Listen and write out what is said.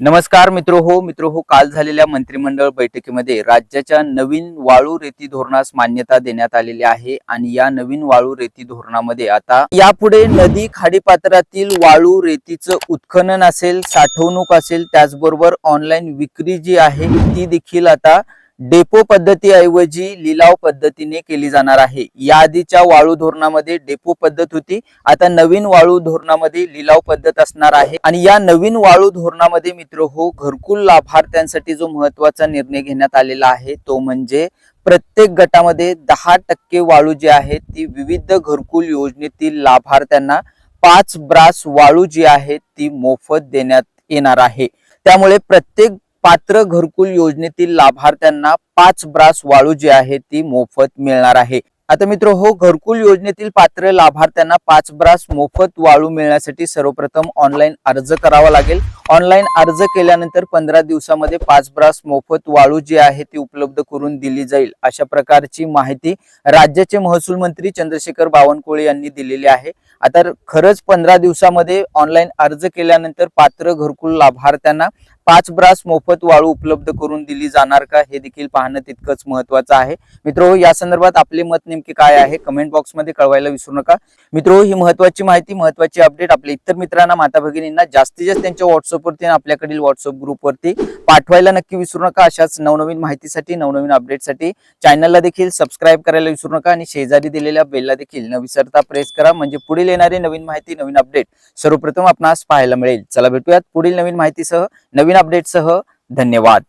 नमस्कार मित्र हो मित्र हो काल झालेल्या मंत्रिमंडळ बैठकीमध्ये राज्याच्या नवीन वाळू रेती धोरणास मान्यता देण्यात आलेली आहे आणि या नवीन वाळू रेती धोरणामध्ये आता यापुढे नदी खाडीपात्रातील वाळू रेतीचं उत्खनन असेल साठवणूक असेल त्याचबरोबर ऑनलाईन विक्री जी आहे ती देखील आता डेपो पद्धतीऐवजी लिलाव पद्धतीने केली जाणार आहे. याआधीच्या वाळू धोरणामध्ये डेपो पद्धत होती. आता नवीन वाळू धोरणामध्ये लिलाव पद्धत असणार आहे. आणि या नवीन वाळू धोरणामध्ये मित्र हो घरकुल लाभार्थ्यांसाठी जो महत्त्वाचा निर्णय घेण्यात आलेला आहे तो म्हणजे प्रत्येक गटामध्ये दहा टक्के वाळू जी आहे ती विविध घरकुल योजनेतील लाभार्थ्यांना पाच ब्रास वाळू जी आहे ती मोफत देण्यात येणार आहे. त्यामुळे प्रत्येक पात्र घरकुल योजनेतील लाभार्थ्यांना पाच ब्रास वाळू जी आहे ती मोफत मिळणार आहे. आता मित्र हो घरकुल योजनेतील पात्र लाभार्थ्यांना पाच ब्रास मोफत वाळू मिळण्यासाठी सर्वप्रथम ऑनलाईन अर्ज करावा लागेल. ऑनलाईन अर्ज केल्यानंतर पंधरा दिवसामध्ये पाच ब्रास मोफत वाळू जी आहे ती उपलब्ध करून दिली जाईल. अशा प्रकारची माहिती राज्याचे महसूल मंत्री चंद्रशेखर बावनकुळे यांनी दिलेली आहे. आता खरंच पंधरा दिवसामध्ये ऑनलाईन अर्ज केल्यानंतर पात्र घरकुल लाभार्थ्यांना पाच ब्रास मोफत वाळू उपलब्ध करून दिली जाणार का हे देखील पाहणं तितकंच महत्वाचं आहे. मित्रो या संदर्भात आपले मत नेमके काय आहे कमेंट बॉक्समध्ये कळवायला विसरू नका. मित्रो ही महत्वाची माहिती महत्वाची अपडेट आपल्या इतर मित्रांना माता भगिनींना जास्तीत जास्त त्यांच्या व्हॉट्सअपवरती आणि आपल्याकडील व्हॉट्सअप ग्रुपवरती पाठवायला नक्की विसरू नका. अशाच नवनवीन माहितीसाठी नवनवीन अपडेटसाठी चॅनलला देखील सबस्क्राईब करायला विसरू नका आणि शेजारी दिलेल्या बेलला देखील न विसरता प्रेस करा. म्हणजे पुढील येणारी नवीन माहिती नवीन अपडेट सर्वप्रथम आपणास पाहायला मिळेल. चला भेटूयात पुढील नवीन माहितीसह. नवीन अपडेटसह धन्यवाद.